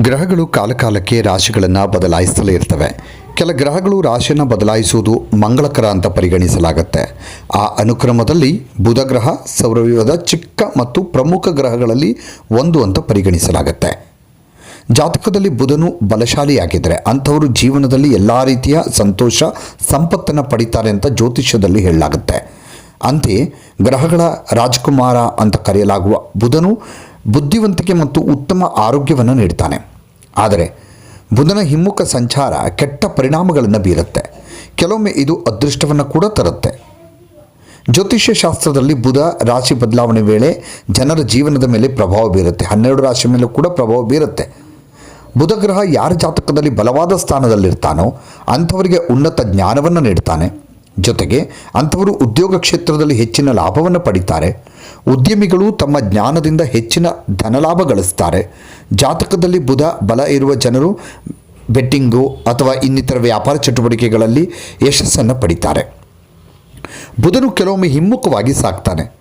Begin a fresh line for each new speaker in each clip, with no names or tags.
ಗ್ರಹಗಳು ಕಾಲಕಾಲಕ್ಕೆ ರಾಶಿಗಳನ್ನು ಬದಲಾಯಿಸಲೇ ಇರ್ತವೆ. ಕೆಲ ಗ್ರಹಗಳು ರಾಶಿಯನ್ನು ಬದಲಾಯಿಸುವುದು ಮಂಗಳಕರ ಅಂತ ಪರಿಗಣಿಸಲಾಗುತ್ತೆ. ಆ ಅನುಕ್ರಮದಲ್ಲಿ ಬುಧ ಗ್ರಹ ಸೌರವ್ಯೂಹದ ಚಿಕ್ಕ ಮತ್ತು ಪ್ರಮುಖ ಗ್ರಹಗಳಲ್ಲಿ ಒಂದು ಅಂತ ಪರಿಗಣಿಸಲಾಗುತ್ತೆ. ಜಾತಕದಲ್ಲಿ ಬುಧನು ಬಲಶಾಲಿಯಾಗಿದ್ದರೆ ಅಂಥವರು ಜೀವನದಲ್ಲಿ ಎಲ್ಲ ರೀತಿಯ ಸಂತೋಷ, ಸಂಪತ್ತನ್ನು ಪಡಿತಾರೆ ಅಂತ ಜ್ಯೋತಿಷ್ಯದಲ್ಲಿ ಹೇಳಲಾಗುತ್ತೆ. ಅಂತೆಯೇ ಗ್ರಹಗಳ ರಾಜಕುಮಾರ ಅಂತ ಕರೆಯಲಾಗುವ ಬುಧನು ಬುದ್ಧಿವಂತಿಕೆ ಮತ್ತು ಉತ್ತಮ ಆರೋಗ್ಯವನ್ನು ನೀಡ್ತಾನೆ. ಆದರೆ ಬುಧನ ಹಿಮ್ಮುಖ ಸಂಚಾರ ಕೆಟ್ಟ ಪರಿಣಾಮಗಳನ್ನು ಬೀರುತ್ತೆ. ಕೆಲವೊಮ್ಮೆ ಇದು ಅದೃಷ್ಟವನ್ನು ಕೂಡ ತರುತ್ತೆ. ಜ್ಯೋತಿಷ್ಯ ಶಾಸ್ತ್ರದಲ್ಲಿ ಬುಧ ರಾಶಿ ಬದಲಾವಣೆ ವೇಳೆ ಜನರ ಜೀವನದ ಮೇಲೆ ಪ್ರಭಾವ ಬೀರುತ್ತೆ. ಹನ್ನೆರಡು ರಾಶಿ ಮೇಲೆ ಕೂಡ ಪ್ರಭಾವ ಬೀರುತ್ತೆ. ಬುಧ ಗ್ರಹ ಯಾರ ಜಾತಕದಲ್ಲಿ ಬಲವಾದ ಸ್ಥಾನದಲ್ಲಿರ್ತಾನೋ ಅಂಥವರಿಗೆ ಉನ್ನತ ಜ್ಞಾನವನ್ನು ನೀಡ್ತಾನೆ. ಜೊತೆಗೆ ಅಂಥವರು ಉದ್ಯೋಗ ಕ್ಷೇತ್ರದಲ್ಲಿ ಹೆಚ್ಚಿನ ಲಾಭವನ್ನು ಪಡಿತಾರೆ. ಉದ್ಯಮಿಗಳು ತಮ್ಮ ಜ್ಞಾನದಿಂದ ಹೆಚ್ಚಿನ ಧನಲಾಭ ಗಳಿಸ್ತಾರೆ. ಜಾತಕದಲ್ಲಿ ಬುಧ ಬಲ ಇರುವ ಜನರು ಬೆಟ್ಟಿಂಗು ಅಥವಾ ಇನ್ನಿತರ ವ್ಯಾಪಾರ ಚಟುವಟಿಕೆಗಳಲ್ಲಿ ಯಶಸ್ಸನ್ನು ಪಡಿತಾರೆ. ಬುಧನು ಕೆಲವೊಮ್ಮೆ ಹಿಮ್ಮುಖವಾಗಿ ಸಾಕ್ತಾನೆ.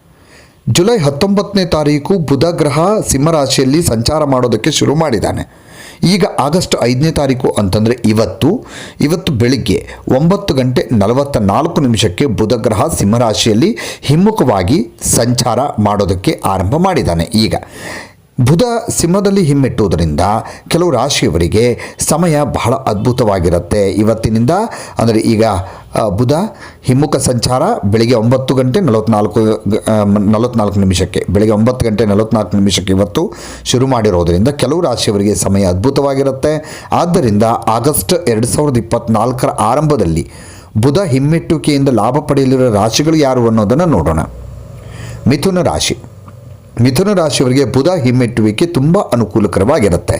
ಜುಲೈ ಹತ್ತೊಂಬತ್ತನೇ ತಾರೀಕು ಬುಧ ಗ್ರಹ ಸಿಂಹರಾಶಿಯಲ್ಲಿ ಸಂಚಾರ ಮಾಡೋದಕ್ಕೆ ಶುರು ಮಾಡಿದ್ದಾನೆ. ಈಗ ಆಗಸ್ಟ್ ಐದನೇ ತಾರೀಕು ಅಂತಂದರೆ ಇವತ್ತು ಇವತ್ತು ಬೆಳಿಗ್ಗೆ ಒಂಬತ್ತು ಗಂಟೆ ನಲವತ್ತ ನಾಲ್ಕು ನಿಮಿಷಕ್ಕೆ ಬುಧಗ್ರಹ ಸಿಂಹರಾಶಿಯಲ್ಲಿ ಹಿಮ್ಮುಖವಾಗಿ ಸಂಚಾರ ಮಾಡೋದಕ್ಕೆ ಆರಂಭ ಮಾಡಿದ್ದಾನೆ. ಈಗ ಬುಧ ಸಿಂಹದಲ್ಲಿ ಹಿಮ್ಮೆಟ್ಟುವುದರಿಂದ ಕೆಲವು ರಾಶಿಯವರಿಗೆ ಸಮಯ ಬಹಳ ಅದ್ಭುತವಾಗಿರುತ್ತೆ. ಇವತ್ತಿನಿಂದ, ಅಂದರೆ ಈಗ ಬುಧ ಹಿಮ್ಮುಖ ಸಂಚಾರ ಬೆಳಿಗ್ಗೆ ಒಂಬತ್ತು ಗಂಟೆ ನಲವತ್ನಾಲ್ಕು ನಲವತ್ನಾಲ್ಕು ನಿಮಿಷಕ್ಕೆ, ಬೆಳಿಗ್ಗೆ ಒಂಬತ್ತು ಗಂಟೆ ನಲವತ್ನಾಲ್ಕು ನಿಮಿಷಕ್ಕೆ ಇವತ್ತು ಶುರು ಮಾಡಿರೋದರಿಂದ ಕೆಲವು ರಾಶಿಯವರಿಗೆ ಸಮಯ ಅದ್ಭುತವಾಗಿರುತ್ತೆ. ಆದ್ದರಿಂದ ಆಗಸ್ಟ್ ಎರಡು ಸಾವಿರದ ಇಪ್ಪತ್ತ್ನಾಲ್ಕರ ಆರಂಭದಲ್ಲಿ ಬುಧ ಹಿಮ್ಮೆಟ್ಟುವಿಕೆಯಿಂದ ಲಾಭ ಪಡೆಯಲಿರುವ ರಾಶಿಗಳು ಯಾರು ಅನ್ನೋದನ್ನು ನೋಡೋಣ. ಮಿಥುನ ರಾಶಿ. ಮಿಥುನ ರಾಶಿಯವರಿಗೆ ಬುಧ ಹಿಮ್ಮೆಟ್ಟುವಿಕೆ ತುಂಬ ಅನುಕೂಲಕರವಾಗಿರುತ್ತೆ.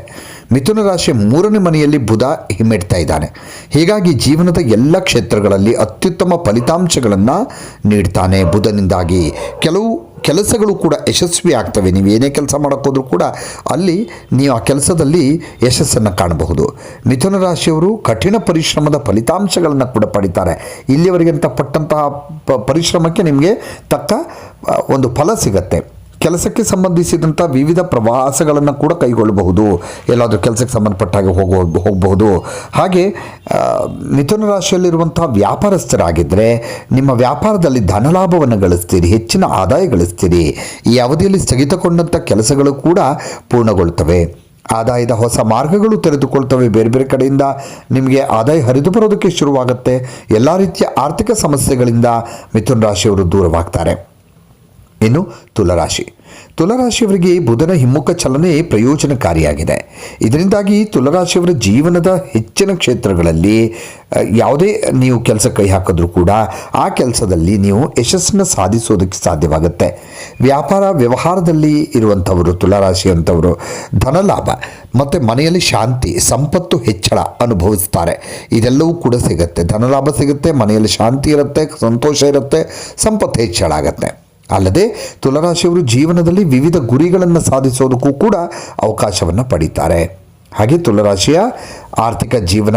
ಮಿಥುನ ರಾಶಿಯ ಮೂರನೇ ಮನೆಯಲ್ಲಿ ಬುಧ ಹಿಮ್ಮೆಟ್ತಾ ಇದ್ದಾನೆ. ಹೀಗಾಗಿ ಜೀವನದ ಎಲ್ಲ ಕ್ಷೇತ್ರಗಳಲ್ಲಿ ಅತ್ಯುತ್ತಮ ಫಲಿತಾಂಶಗಳನ್ನು ನೀಡ್ತಾನೆ ಬುಧನಿಂದಾಗಿ. ಕೆಲವು ಕೆಲಸಗಳು ಕೂಡ ಯಶಸ್ವಿ ಆಗ್ತವೆ. ನೀವು ಏನೇ ಕೆಲಸ ಮಾಡೋಕ್ಕೋದ್ರೂ ಕೂಡ ಅಲ್ಲಿ ನೀವು ಆ ಕೆಲಸದಲ್ಲಿ ಯಶಸ್ಸನ್ನು ಕಾಣಬಹುದು. ಮಿಥುನ ರಾಶಿಯವರು ಕಠಿಣ ಪರಿಶ್ರಮದ ಫಲಿತಾಂಶಗಳನ್ನು ಕೂಡ ಪಡಿತಾರೆ. ಅಂತ ಪಟ್ಟಂತಹ ಪರಿಶ್ರಮಕ್ಕೆ ನಿಮಗೆ ತಕ್ಕ ಒಂದು ಫಲ ಸಿಗತ್ತೆ. ಕೆಲಸಕ್ಕೆ ಸಂಬಂಧಿಸಿದಂಥ ವಿವಿಧ ಪ್ರವಾಸಗಳನ್ನು ಕೂಡ ಕೈಗೊಳ್ಳಬಹುದು. ಎಲ್ಲಾದರೂ ಕೆಲಸಕ್ಕೆ ಸಂಬಂಧಪಟ್ಟ ಹಾಗೆ ಹೋಗೋ ಹೋಗಬಹುದು. ಹಾಗೆ ಮಿಥುನ ರಾಶಿಯಲ್ಲಿರುವಂಥ ವ್ಯಾಪಾರಸ್ಥರಾಗಿದ್ದರೆ ನಿಮ್ಮ ವ್ಯಾಪಾರದಲ್ಲಿ ಧನಲಾಭವನ್ನು ಗಳಿಸ್ತೀರಿ, ಹೆಚ್ಚಿನ ಆದಾಯ ಗಳಿಸ್ತೀರಿ. ಈ ಅವಧಿಯಲ್ಲಿ ಸ್ಥಗಿತಗೊಂಡಂಥ ಕೆಲಸಗಳು ಕೂಡ ಪೂರ್ಣಗೊಳ್ತವೆ. ಆದಾಯದ ಹೊಸ ಮಾರ್ಗಗಳು ತೆರೆದುಕೊಳ್ತವೆ. ಬೇರೆ ಬೇರೆ ಕಡೆಯಿಂದ ನಿಮಗೆ ಆದಾಯ ಹರಿದು ಬರೋದಕ್ಕೆ ಶುರುವಾಗುತ್ತೆ. ಎಲ್ಲ ರೀತಿಯ ಆರ್ಥಿಕ ಸಮಸ್ಯೆಗಳಿಂದ ಮಿಥುನ ರಾಶಿಯವರು ದೂರವಾಗ್ತಾರೆ. ಇನ್ನು ತುಲರಾಶಿ. ತುಲರಾಶಿಯವರಿಗೆ ಬುಧನ ಹಿಮ್ಮುಖ ಚಲನೆ ಪ್ರಯೋಜನಕಾರಿಯಾಗಿದೆ. ಇದರಿಂದಾಗಿ ತುಲರಾಶಿಯವರ ಜೀವನದ ಹೆಚ್ಚಿನ ಕ್ಷೇತ್ರಗಳಲ್ಲಿ ಯಾವುದೇ ನೀವು ಕೆಲಸ ಕೈ ಹಾಕಿದ್ರೂ ಕೂಡ ಆ ಕೆಲಸದಲ್ಲಿ ನೀವು ಯಶಸ್ಸನ್ನು ಸಾಧಿಸೋದಕ್ಕೆ ಸಾಧ್ಯವಾಗುತ್ತೆ. ವ್ಯಾಪಾರ ವ್ಯವಹಾರದಲ್ಲಿ ಇರುವಂಥವರು ತುಲಾರಾಶಿಯಂಥವರು ಧನಲಾಭ ಮತ್ತು ಮನೆಯಲ್ಲಿ ಶಾಂತಿ, ಸಂಪತ್ತು ಹೆಚ್ಚಳ ಅನುಭವಿಸ್ತಾರೆ. ಇದೆಲ್ಲವೂ ಕೂಡ ಸಿಗುತ್ತೆ. ಧನಲಾಭ ಸಿಗುತ್ತೆ, ಮನೆಯಲ್ಲಿ ಶಾಂತಿ ಇರುತ್ತೆ, ಸಂತೋಷ ಇರುತ್ತೆ, ಸಂಪತ್ತು ಹೆಚ್ಚಳ ಆಗುತ್ತೆ. ಅಲ್ಲದೆ ತುಲರಾಶಿಯವರು ಜೀವನದಲ್ಲಿ ವಿವಿಧ ಗುರಿಗಳನ್ನು ಸಾಧಿಸೋದಕ್ಕೂ ಕೂಡ ಅವಕಾಶವನ್ನು ಪಡೀತಾರೆ. ಹಾಗೆ ತುಲರಾಶಿಯ ಆರ್ಥಿಕ ಜೀವನ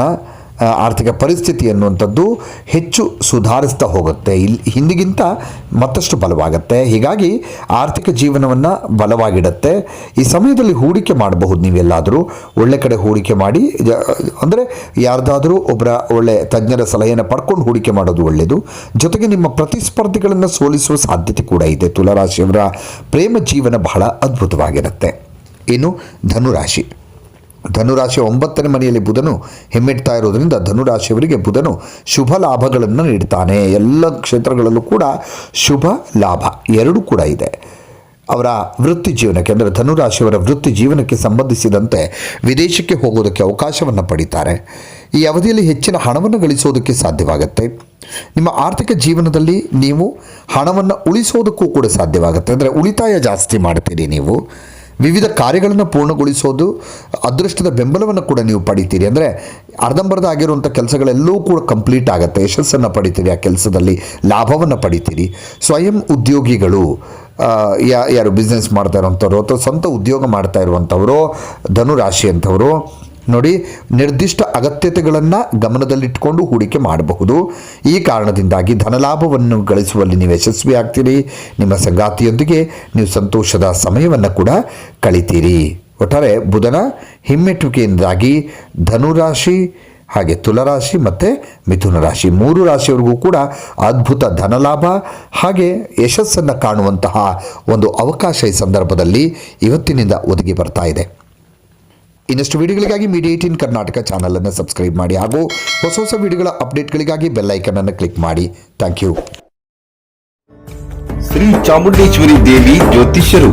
ಆರ್ಥಿಕ ಪರಿಸ್ಥಿತಿ ಅನ್ನುವಂಥದ್ದು ಹೆಚ್ಚು ಸುಧಾರಿಸ್ತಾ ಹೋಗುತ್ತೆ. ಇಲ್ಲಿ ಹಿಂದಿಗಿಂತ ಮತ್ತಷ್ಟು ಬಲವಾಗುತ್ತೆ. ಹೀಗಾಗಿ ಆರ್ಥಿಕ ಜೀವನವನ್ನು ಬಲವಾಗಿಡುತ್ತೆ. ಈ ಸಮಯದಲ್ಲಿ ಹೂಡಿಕೆ ಮಾಡಬಹುದು ನೀವೆಲ್ಲಾದರೂ. ಒಳ್ಳೆ ಕಡೆ ಹೂಡಿಕೆ ಮಾಡಿ ಅಂದರೆ ಯಾರ್ದಾದರೂ ಒಬ್ಬರ ಒಳ್ಳೆ ತಜ್ಞರ ಸಲಹೆಯನ್ನು ಪಡ್ಕೊಂಡು ಹೂಡಿಕೆ ಮಾಡೋದು ಒಳ್ಳೆಯದು ಜೊತೆಗೆ ನಿಮ್ಮ ಪ್ರತಿಸ್ಪರ್ಧಿಗಳನ್ನು ಸೋಲಿಸುವ ಸಾಧ್ಯತೆ ಕೂಡ ಇದೆ. ತುಲಾರಾಶಿಯವರ ಪ್ರೇಮ ಜೀವನ ಬಹಳ ಅದ್ಭುತವಾಗಿರುತ್ತೆ. ಇನ್ನು ಧನುರಾಶಿ. ಧನುರಾಶಿಯ ಒಂಬತ್ತನೇ ಮನೆಯಲ್ಲಿ ಬುಧನು ಹೆಮ್ಮೆಡ್ತಾ ಇರೋದರಿಂದ ಧನುರಾಶಿಯವರಿಗೆ ಬುಧನು ಶುಭ ಲಾಭಗಳನ್ನು ನೀಡ್ತಾನೆ. ಎಲ್ಲ ಕ್ಷೇತ್ರಗಳಲ್ಲೂ ಕೂಡ ಶುಭ ಲಾಭ ಎರಡೂ ಕೂಡ ಇದೆ. ಅವರ ವೃತ್ತಿ ಜೀವನಕ್ಕೆ ಅಂದರೆ ಧನುರಾಶಿಯವರ ವೃತ್ತಿ ಜೀವನಕ್ಕೆ ಸಂಬಂಧಿಸಿದಂತೆ ವಿದೇಶಕ್ಕೆ ಹೋಗೋದಕ್ಕೆ ಅವಕಾಶವನ್ನು ಪಡಿತಾರೆ. ಈ ಅವಧಿಯಲ್ಲಿ ಹೆಚ್ಚಿನ ಹಣವನ್ನು ಗಳಿಸೋದಕ್ಕೆ ಸಾಧ್ಯವಾಗುತ್ತೆ. ನಿಮ್ಮ ಆರ್ಥಿಕ ಜೀವನದಲ್ಲಿ ನೀವು ಹಣವನ್ನು ಉಳಿಸೋದಕ್ಕೂ ಕೂಡ ಸಾಧ್ಯವಾಗುತ್ತೆ. ಅಂದರೆ ಉಳಿತಾಯ ಜಾಸ್ತಿ ಮಾಡ್ತೀರಿ ನೀವು. ವಿವಿಧ ಕಾರ್ಯಗಳನ್ನು ಪೂರ್ಣಗೊಳಿಸೋದು ಅದೃಷ್ಟದ ಬೆಂಬಲವನ್ನು ಕೂಡ ನೀವು ಪಡಿತೀರಿ. ಅಂದರೆ ಅರ್ಧಂಬರ್ಧ ಆಗಿರುವಂಥ ಕೆಲಸಗಳೆಲ್ಲವೂ ಕೂಡ ಕಂಪ್ಲೀಟ್ ಆಗುತ್ತೆ. ಯಶಸ್ಸನ್ನು ಪಡಿತೀರಿ ಆ ಕೆಲಸದಲ್ಲಿ, ಲಾಭವನ್ನು ಪಡಿತೀರಿ. ಸ್ವಯಂ ಉದ್ಯೋಗಿಗಳು ಯಾರು ಬಿಸ್ನೆಸ್ ಮಾಡ್ತಾ ಇರುವಂಥವ್ರು ಅಥವಾ ಸ್ವಂತ ಉದ್ಯೋಗ ಮಾಡ್ತಾ ಇರುವಂಥವರು ಧನುರಾಶಿ ಅಂಥವರು ನೋಡಿ, ನಿರ್ದಿಷ್ಟ ಅಗತ್ಯತೆಗಳನ್ನು ಗಮನದಲ್ಲಿಟ್ಟುಕೊಂಡು ಹೂಡಿಕೆ ಮಾಡಬಹುದು. ಈ ಕಾರಣದಿಂದಾಗಿ ಧನಲಾಭವನ್ನು ಗಳಿಸುವಲ್ಲಿ ನೀವು ಯಶಸ್ವಿ ಆಗ್ತೀರಿ. ನಿಮ್ಮ ಸಂಗಾತಿಯೊಂದಿಗೆ ನೀವು ಸಂತೋಷದ ಸಮಯವನ್ನು ಕೂಡ ಕಳಿತೀರಿ. ಒಟ್ಟಾರೆ ಬುಧನ ಹಿಮ್ಮೆಟ್ಟುವಿಕೆಯಿಂದಾಗಿ ಧನುರಾಶಿ ಹಾಗೆ ತುಲರಾಶಿ ಮತ್ತು ಮಿಥುನ ರಾಶಿ ಮೂರು ರಾಶಿಯವರಿಗೂ ಕೂಡ ಅದ್ಭುತ ಧನಲಾಭ ಹಾಗೆ ಯಶಸ್ಸನ್ನು ಕಾಣುವಂತಹ ಒಂದು ಅವಕಾಶ ಈ ಸಂದರ್ಭದಲ್ಲಿ ಇವತ್ತಿನಿಂದ ಒದಗಿ ಬರ್ತಾ ಇದೆ. ಇನ್ನಷ್ಟು ವಿಡಿಯೋಗಳಿಗಾಗಿ ಮೀಡಿಯಾ ಏಟೀನ್ ಕರ್ನಾಟಕ ಚಾನಲನ್ನು ಸಬ್ಸ್ಕ್ರೈಬ್ ಮಾಡಿ ಹಾಗೂ ಹೊಸ ಹೊಸ ವಿಡಿಯೋಗಳ ಅಪ್ಡೇಟ್ಗಳಿಗಾಗಿ ಬೆಲ್ ಅನ್ನು ಕ್ಲಿಕ್ ಮಾಡಿ. Thank you
Shri Chamundeshwari Devi ಜ್ಯೋತಿಷ್ಯರು.